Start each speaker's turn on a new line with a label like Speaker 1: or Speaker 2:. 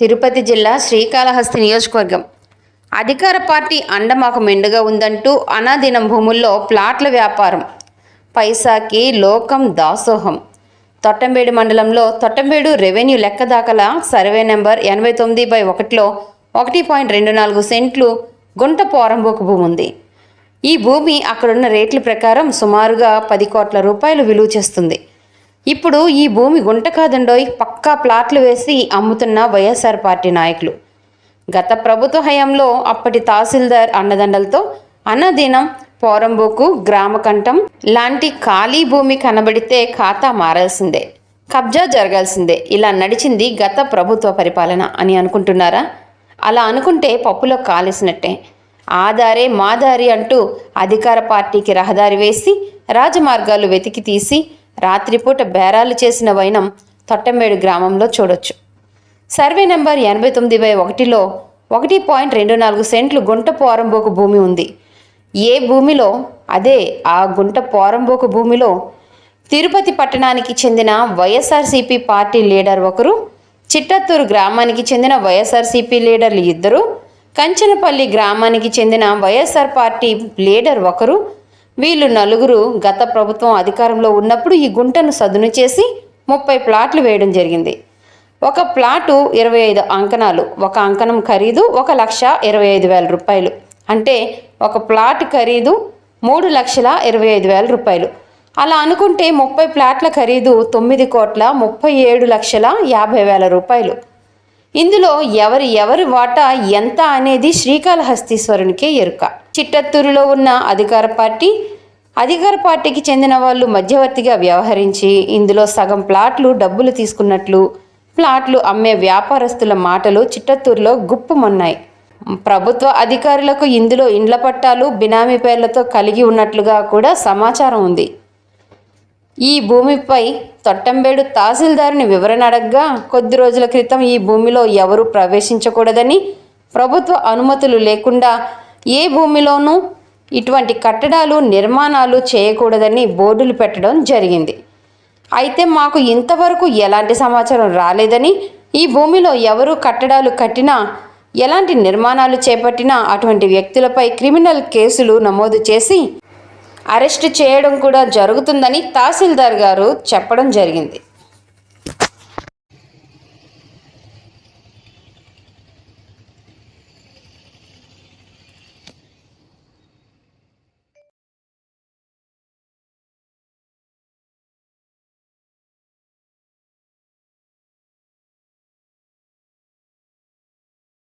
Speaker 1: తిరుపతి జిల్లా శ్రీకాళహస్తి నియోజకవర్గం. అధికార పార్టీ అండమాక మెండుగా ఉందంటూ అనాదినం భూముల్లో ప్లాట్ల వ్యాపారం. పైసాకి లోకం దాసోహం. తొట్టంబేడు మండలంలో తొట్టంబేడు రెవెన్యూ లెక్క దాఖల సర్వే నెంబర్ ఎనభై తొమ్మిది బై ఒకటిలో ఒకటి పాయింట్ రెండు నాలుగు సెంట్లు గుంట పోరంబోకు భూమి ఉంది. ఈ భూమి అక్కడున్న రేట్ల ప్రకారం సుమారుగా పది కోట్ల రూపాయలు విలువ చేస్తుంది. ఇప్పుడు ఈ భూమి గుంట కాదండోయ్ పక్కా ప్లాట్లు వేసి అమ్ముతున్న వైఎస్ఆర్ పార్టీ నాయకులు. గత ప్రభుత్వ హయాంలో అప్పటి తహసీల్దార్ అన్నదండలతో అన్నదినం పోరంబోకు గ్రామకంఠం లాంటి ఖాళీ భూమి కనబడితే ఖాతా మారాల్సిందే కబ్జా జరగాల్సిందే. ఇలా నడిచింది గత ప్రభుత్వ పరిపాలన అని అనుకుంటున్నారా? అలా అనుకుంటే పప్పులో కాలేసినట్టే. ఆధారే మాదారి అంటూ అధికార పార్టీకి రహదారి వేసి రాజమార్గాలు వెతికి తీసి రాత్రిపూట బేరాలు చేసిన వైనం తొట్టమేడు గ్రామంలో చూడొచ్చు. సర్వే నెంబర్ ఎనభై తొమ్మిది బై ఒకటిలో ఒకటి పాయింట్ రెండు నాలుగు సెంట్లు గుంట పోరంబోకు భూమి ఉంది. ఏ భూమిలో? అదే ఆ గుంట పోరంబోకు భూమిలో తిరుపతి పట్టణానికి చెందిన వైఎస్ఆర్సీపీ పార్టీ లీడర్ ఒకరు చిట్టత్తూరు గ్రామానికి చెందిన వైఎస్ఆర్సీపీ లీడర్లు ఇద్దరు కంచనపల్లి గ్రామానికి చెందిన వైఎస్ఆర్ పార్టీ లీడర్ ఒకరు వీళ్ళు నలుగురు గత ప్రభుత్వం అధికారంలో ఉన్నప్పుడు ఈ గుంటను సదును చేసి ముప్పై ప్లాట్లు వేయడం జరిగింది. ఒక ప్లాటు ఇరవై ఐదు అంకణాలు ఒక అంకణం ఖరీదు ఒక లక్ష ఇరవై ఐదు వేల రూపాయలు. అంటే ఒక ప్లాట్ ఖరీదు మూడు లక్షల ఇరవై ఐదు వేల రూపాయలు. అలా అనుకుంటే ముప్పై ప్లాట్ల ఖరీదు తొమ్మిది కోట్ల ముప్పై ఏడు లక్షల యాభై వేల రూపాయలు. ఇందులో ఎవరి ఎవరి వాటా ఎంత అనేది శ్రీకాళహస్తీశ్వరునికే ఎరుక. చిట్టత్తూరులో ఉన్న అధికార పార్టీ అధికార పార్టీకి చెందిన వాళ్ళు మధ్యవర్తిగా వ్యవహరించి ఇందులో సగం ప్లాట్లు డబ్బులు తీసుకున్నట్లు ప్లాట్లు అమ్మే వ్యాపారస్తుల మాటలు చిట్టత్తూరులో గుప్పుమన్నాయి. ప్రభుత్వ అధికారులకు ఇందులో ఇండ్ల పట్టాలు బినామీ పేర్లతో కలిగి ఉన్నట్లుగా కూడా సమాచారం ఉంది. ఈ భూమిపై తొట్టంబేడు తహసీల్దారుని వివరణ అడగ్గా కొద్ది రోజుల క్రితం ఈ భూమిలో ఎవరు ప్రవేశించకూడదని ప్రభుత్వ అనుమతులు లేకుండా ఏ భూమిలోనూ ఇటువంటి కట్టడాలు నిర్మాణాలు చేయకూడదని బోర్డులు పెట్టడం జరిగింది. అయితే మాకు ఇంతవరకు ఎలాంటి సమాచారం రాలేదని ఈ భూమిలో ఎవరు కట్టడాలు కట్టినా ఎలాంటి నిర్మాణాలు చేపట్టినా అటువంటి వ్యక్తులపై క్రిమినల్ కేసులు నమోదు చేసి అరెస్ట్ చేయడం కూడా జరుగుతుందని తహసీల్దార్ గారు చెప్పడం జరిగింది.